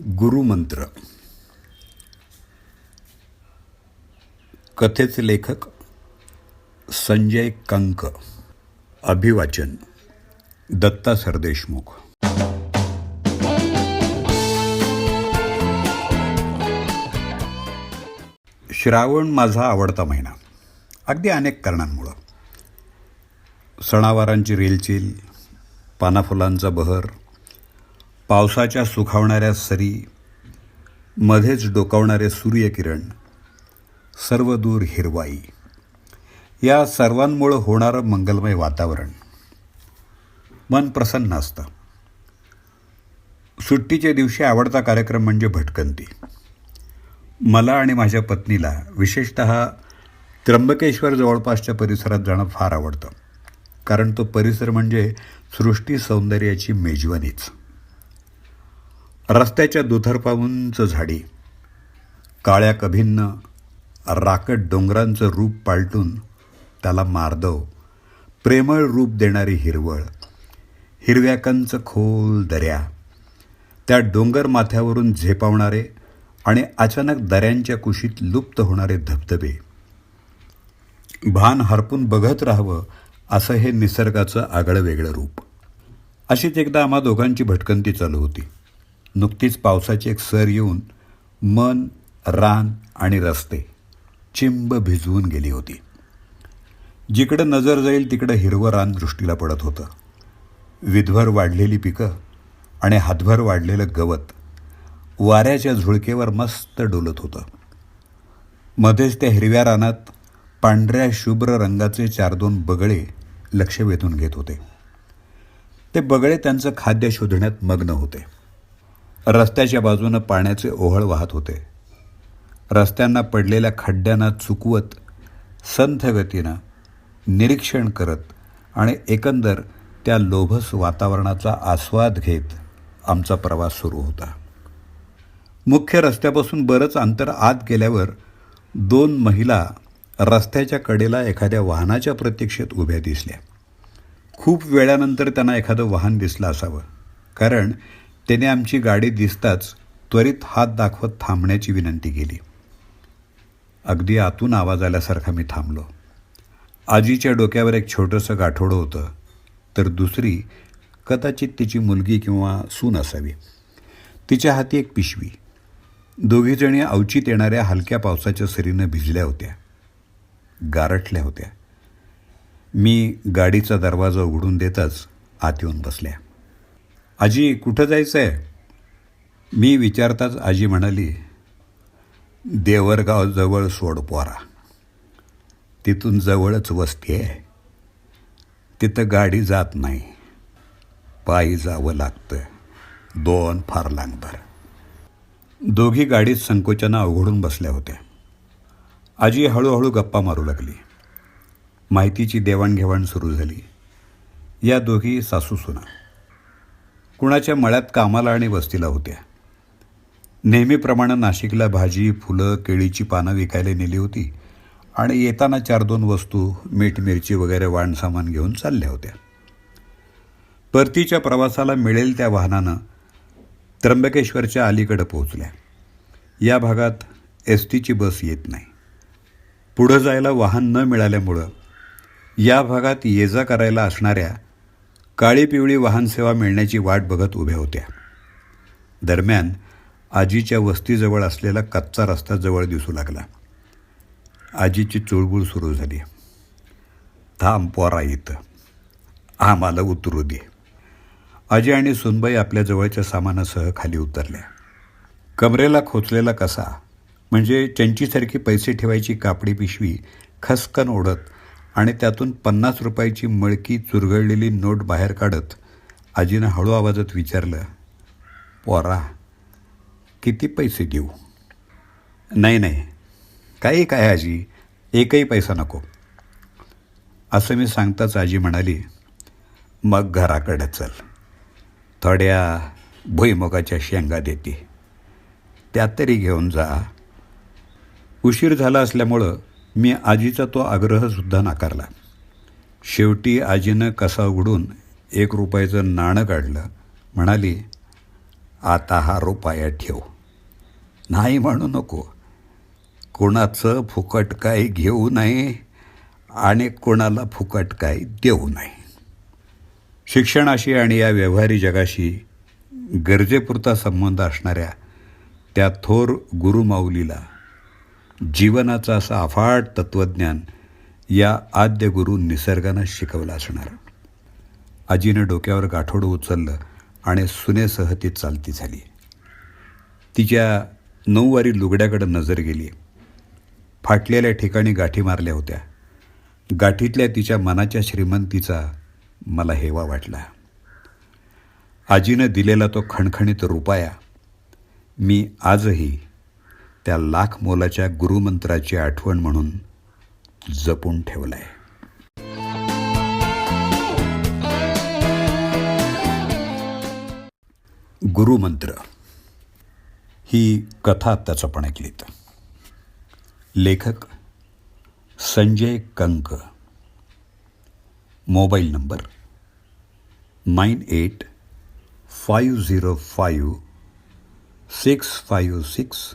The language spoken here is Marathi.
गुरुमंत्र. कथेचे लेखक संजय कंक. अभिवाचन दत्ता सरदेशमुख. श्रावण माझा आवडता महिना. अगदी अनेक कारणांमुळं. सणावारांची रेलचेल पानाफुलांचा बहर पावसाच्या सुखावणाऱ्या सरी मध्येच डोकावणारे सूर्यकिरण सर्व दूर हिरवाई. या सर्वांमुळं होणारं मंगलमय वातावरण. मन प्रसन्न असतं. सुट्टीच्या दिवशी आवडता कार्यक्रम म्हणजे भटकंती. मला आणि माझ्या पत्नीला विशेषत त्र्यंबकेश्वर जवळपासच्या परिसरात जाणं फार आवडतं. कारण तो परिसर म्हणजे सृष्टी सौंदर्याची मेजवानीच. रस्त्याच्या दुथरपा उंच झाडी काळ्या कभिन्न राकट डोंगरांचं रूप पालटून त्याला मार्दव प्रेमळ रूप देणारी हिरवळ हिरव्या कंच खोल दऱ्या त्या डोंगर माथ्यावरून झेपावणारे आणि अचानक दऱ्यांच्या कुशीत लुप्त होणारे धबधबे. भान हरपून बघत राहावं असं हे निसर्गाचं आगळं वेगळं रूप. अशीच एकदा आम्हा दोघांची भटकंती चालू होती. नुकतीच पावसाची एक सर येऊन मन रान आणि रस्ते चिंब भिजवून गेली होती. जिकडं नजर जाईल तिकडं हिरवं रान दृष्टीला पडत होतं. विधभर वाढलेली पिकं आणि हातभर वाढलेलं गवत वाऱ्याच्या झुळकेवर मस्त डोलत होतं. मध्येच त्या हिरव्या रानात पांढऱ्या शुभ्र रंगाचे चार दोन बगळे लक्ष वेधून घेत होते. ते बगळे त्यांचं खाद्य शोधण्यात मग्न होते. रस्त्याच्या बाजूनं पाण्याचे ओहळ वाहत होते. रस्त्यांना पडलेल्या खड्ड्यांना चुकवत संथ गतीनं निरीक्षण करत आणि एकंदर त्या लोभस वातावरणाचा आस्वाद घेत आमचा प्रवास सुरू होता. मुख्य रस्त्यापासून बरंच अंतर आत गेल्यावर दोन महिला रस्त्याच्या कडेला एखाद्या वाहनाच्या प्रतीक्षेत उभ्या दिसल्या. खूप वेळानंतर त्यांना एखादं वाहन दिसलं असावं. कारण त्याने आमची गाडी दिसताच त्वरित हात दाखवत थांबण्याची विनंती केली. अगदी आतून आवाज आल्यासारखा मी थांबलो. आजीच्या डोक्यावर एक छोटंसं गाठोडं होतं तर दुसरी कदाचित तिची मुलगी किंवा सून असावी. तिच्या हाती एक पिशवी. दोघीजणी अवचित येणाऱ्या हलक्या पावसाच्या सरीनं भिजल्या होत्या. गारठल्या होत्या. मी गाडीचा दरवाजा उघडून देताच आत येऊन बसल्या. आजी कुठं जायचं आहे मी विचारताच आजी म्हणाली देवरगावजवळ सोडपोरा तिथून जवळच वस्ती आहे. तिथं गाडी जात नाही. पायी जावं लागतं. दोन फार लांगभर दोघी गाडीत संकोचना अवघडून बसल्या होत्या. आजी हळूहळू गप्पा मारू लागली. माहितीची देवाणघेवाण सुरू झाली. या दोघी सासू सुना कुणाच्या मळ्यात कामाला आणि वस्तीला होत्या. नेहमीप्रमाणे नाशिकला भाजी फुलं केळीची पानं विकायला नेली होती आणि येताना चार दोन वस्तू मीठ मिरची वगैरे वाणसामान घेऊन चालल्या होत्या. परतीच्या प्रवासाला मिळेल त्या वाहनानं त्र्यंबकेश्वरच्या अलीकडं पोहोचल्या. या भागात एस टीची बस येत नाही. पुढं जायला वाहन न मिळाल्यामुळं या भागात ये जा करायला असणाऱ्या काळी पिवळी वाहनसेवा मिळण्याची वाट बघत उभ्या होत्या. दरम्यान आजीच्या वस्तीजवळ असलेला कच्चा रस्ता जवळ दिसू लागला. आजीची चुळबुळ सुरू झाली. थांब पोरा इथं. आम्हाला उतरू दे. आजी आणि सुनबाई आपल्या जवळच्या सामानासह खाली उतरल्या. कमरेला खोचलेला कसा म्हणजे चंचीसारखी पैसे ठेवायची कापडी पिशवी खसकन ओढत आणि त्यातून पन्नास रुपयाची मळकी चुरगळलेली नोट बाहेर काढत आजीनं हळू आवाजात विचारलं पोरा किती पैसे देऊ? नाही नाही. काही काय आजी? एकही पैसा नको. असं मी सांगताच आजी म्हणाली मग घराकडे चल. थोड्या भुईमुगाच्या शेंगा देते. त्या तरी घेऊन जा. उशीर झाला असल्यामुळं मी आजीचा तो आग्रहसुद्धा नाकारला. शेवटी आजीनं कसा उघडून एक रुपयाचं नाणं काढलं म्हणाली आता हा रुपया ठेव. नाही म्हणू नको. कोणाचं फुकट काही घेऊ नये आणि कोणाला फुकट काही देऊ नये. शिक्षणाशी आणि या व्यवहारी जगाशी गरजेपुरता संबंध असणाऱ्या त्या थोर गुरुमाऊलीला जीवनाचं असं अफाट तत्त्वज्ञान या आद्य गुरु निसर्गानं शिकवलं असणार. आजीनं डोक्यावर गाठोडं उचललं आणि सुनेसह ती चालती झाली. तिच्या नऊवारी लुगड्याकडं नजर गेली. फाटलेल्या ठिकाणी गाठी मारल्या होत्या. गाठीतल्या तिच्या मनाच्या श्रीमंतीचा मला हेवा वाटला. आजीनं दिलेला तो खणखणीत रुपया मी आजही त्या लाख मोलाच्या गुरुमंत्राची आठवण म्हणून जपून ठेवलाय. गुरुमंत्र ही कथा आत्ताच पण ऐकलीत लेखक Sanjay Kank. Mobile number nine eight five zero five six five six